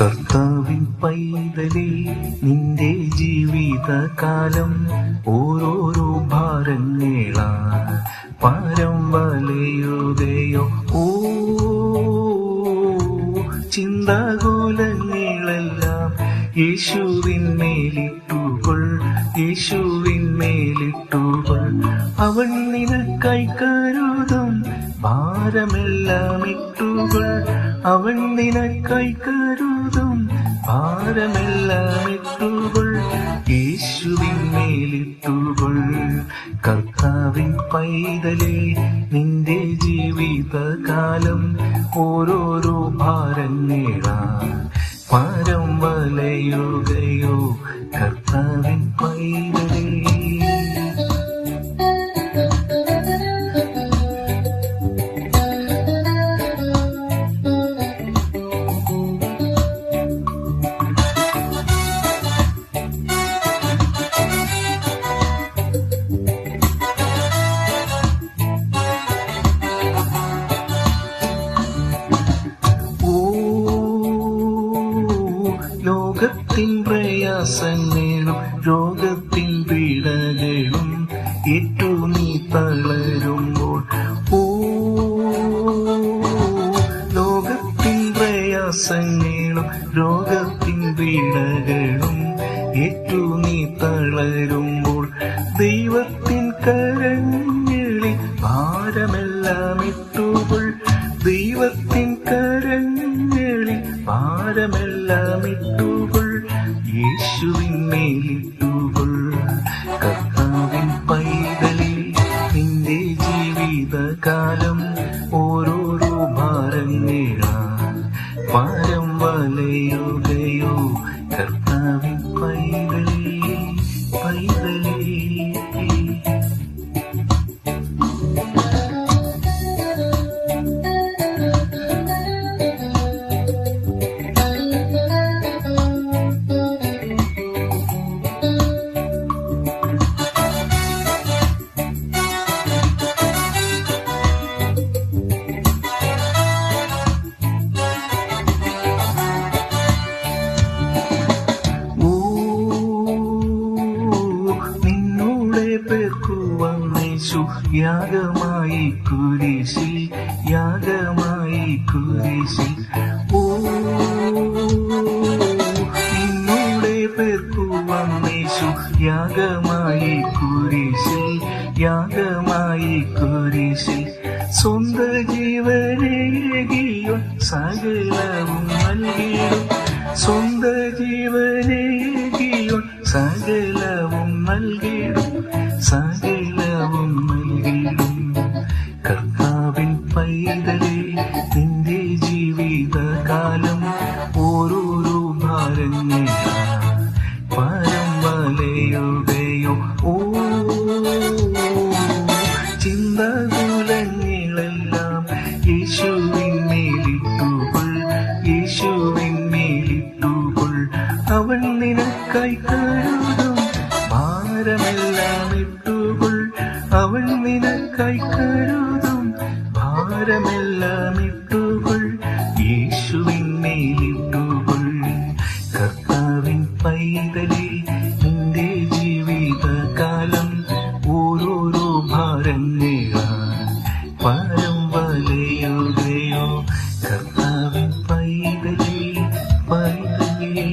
കർത്താവിൻ പൈതലേ നിന്റെ ജീവിതകാലം ഓരോരോ ഭാരങ്ങളാ പാരം വലയുകയോ ഓ ചിന്താകുലങ്ങളെല്ലാം യേശുവിൻ മേലിട്ടുകൾ യേശുവിൻ മേലിട്ടുകൾ അവൻ നിനക്കായി കരുതും ഭാരമെല്ലാം ഇട്ടുകൊൾ അവൻ നിനക്കായി കരുതും. ഭാരമെല്ലാം ഇട്ടുകൊൾ യേശുവിൻ മേലിട്ടുകൾ കർത്താവിൻ പൈതലേ നിന്റെ ജീവിതകാലം ഓരോരോ ഭാരങ്ങളാ പാരം വലയുകയോ കർത്താവിൻ പൈതലേ. രോഗത്തിൻ പീഡകളും ഏറ്റു നീ തളരുമ്പോൾ. ഓ ലോകത്തിൻ പ്രയാസങ്ങളും രോഗത്തിൻ പീഡകളും ഏറ്റു നീ തളരുമ്പോൾ. ദൈവത്തിൻ കരങ്ങളിൽ ഭാരമെല്ലാം ഇട്ടുകൾ. ദൈവത്തിൻ കരങ്ങളിൽ ഭാരമെല്ലാം ഇട്ടുകൾ. യേശുവിൻ മേലിട്ടുകൊൾ ജീവിതകാലം നിന്നോടെ പേർക്കു വന്നേശു യാഗമായി കുരിശിൽ യാഗമായി കുരിശിൽ. ഓ നിന്നോടെ യാഗമായി യാഗമായി സ്വന്ത ജീവനേകിയോ സകലവും നൽകിയോ സ്വന്ത ജീവനേകിയോ നൽകിടും സകലവും നൽകിടും കർത്താവിൻ പൈതലേ നിന്റെ ജീവിതകാലം ഓരോരോ ഭാരങ്ങൾ ഓ യേശുവിൻ മേലിട്ടുകൊൾ യേശുവിൻ നിനക്കായി അവൻ നിനക്കായി കരുതും അവൾ നിനക്കായി കരുതും ഭാരമെല്ലാം ഇട്ടുകൊൾ യേശുവിൻ കർത്താവിൻ പൈതലേ നിന്റെ ജീവിതകാലം ഓരോരോ ഭാരങ്ങളാ പാരം വലയുകയോ കർത്താവിൻ പൈതലേ പൈതലേ